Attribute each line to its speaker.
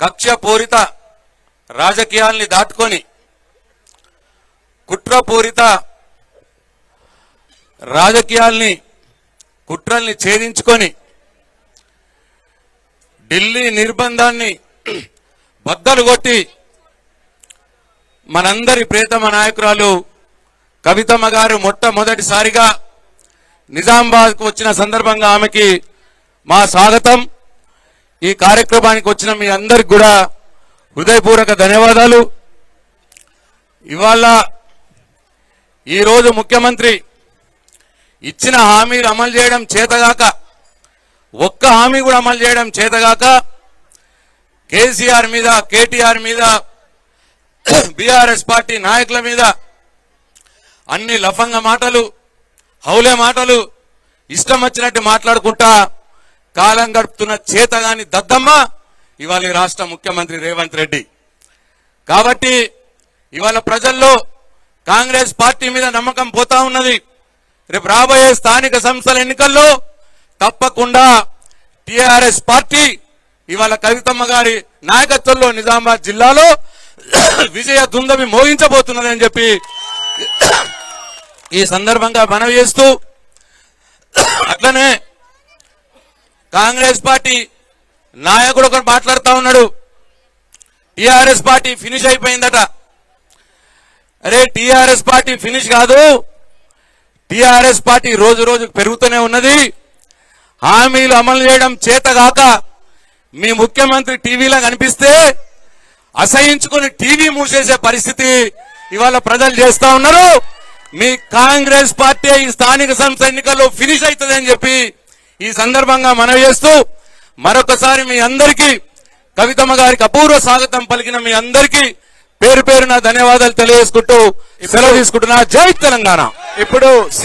Speaker 1: కక్షపూరిత రాజకీయాల్ని దాటుకొని కుట్రపూరిత రాజకీయాల్ని కుట్రల్ని ఛేదించుకొని ఢిల్లీ నిర్బంధాన్ని బద్దలు కొట్టి మనందరి ప్రియతమ నాయకురాలు కవితమ్మ గారు మొట్టమొదటిసారిగా నిజామాబాద్కు వచ్చిన సందర్భంగా ఆమెకి మా స్వాగతం. ఈ కార్యక్రమానికి వచ్చిన మీ అందరికి కూడా హృదయపూర్వక ధన్యవాదాలు. ఇవాళ ఈరోజు ముఖ్యమంత్రి ఇచ్చిన హామీలు అమలు చేయడం చేతగాక ఒక్క హామీ కూడా అమలు చేయడం చేతగాక కేసీఆర్ మీద కేటీఆర్ మీద బీఆర్ఎస్ పార్టీ నాయకుల మీద అన్ని లఫంగ మాటలు హౌలే మాటలు ఇష్టం వచ్చినట్టు మాట్లాడుకుంటా కాలం గడుపుతున్న చేతగాని దద్దమ్మ ఇవాళ రాష్ట్ర ముఖ్యమంత్రి రేవంత్ రెడ్డి. కాబట్టి ఇవాళ ప్రజల్లో కాంగ్రెస్ పార్టీ మీద నమ్మకం పోతా ఉన్నది. రేపు రాబోయే స్థానిక సంస్థల ఎన్నికల్లో తప్పకుండా టిఆర్ఎస్ పార్టీ ఇవాళ కవితమ్మ గారి నాయకత్వంలో నిజామాబాద్ జిల్లాలో విజయ దుందమి మోగించబోతున్నదని చెప్పి ఈ సందర్భంగా మనవి చేస్తూ అట్లనే కాంగ్రెస్ పార్టీ నాయకుడు ఒకటి మాట్లాడుతూ ఉన్నాడు. టిఆర్ఎస్ పార్టీ ఫినిష్ అయిపోయిందట. అరే టిఆర్ఎస్ పార్టీ ఫినిష్ కాదు. టిఆర్ఎస్ పార్టీ రోజు రోజు పెరుగుతూనే ఉన్నది. హామీలు అమలు చేయడం చేతగాక మీ ముఖ్యమంత్రి టీవీలో కనిపిస్తే అసహించుకుని టీవీ మూసేసే పరిస్థితి ఇవాళ ప్రజలు చేస్తా ఉన్నారు. మీ కాంగ్రెస్ పార్టీ ఈ స్థానిక సంస్థ ఎన్నికల్లో ఫినిష్ అవుతుందని చెప్పి ఈ సందర్భంగా మనవి చేస్తూ మరొకసారి మీ అందరికీ కవితమ్మ గారికి అపూర్వ స్వాగతం పలికిన మీ అందరికీ పేరు పేరున ధన్యవాదాలు తెలియజేసుకుంటూ సెలవు తీసుకుంటున్నా. జై తెలంగాణ.
Speaker 2: ఇప్పుడు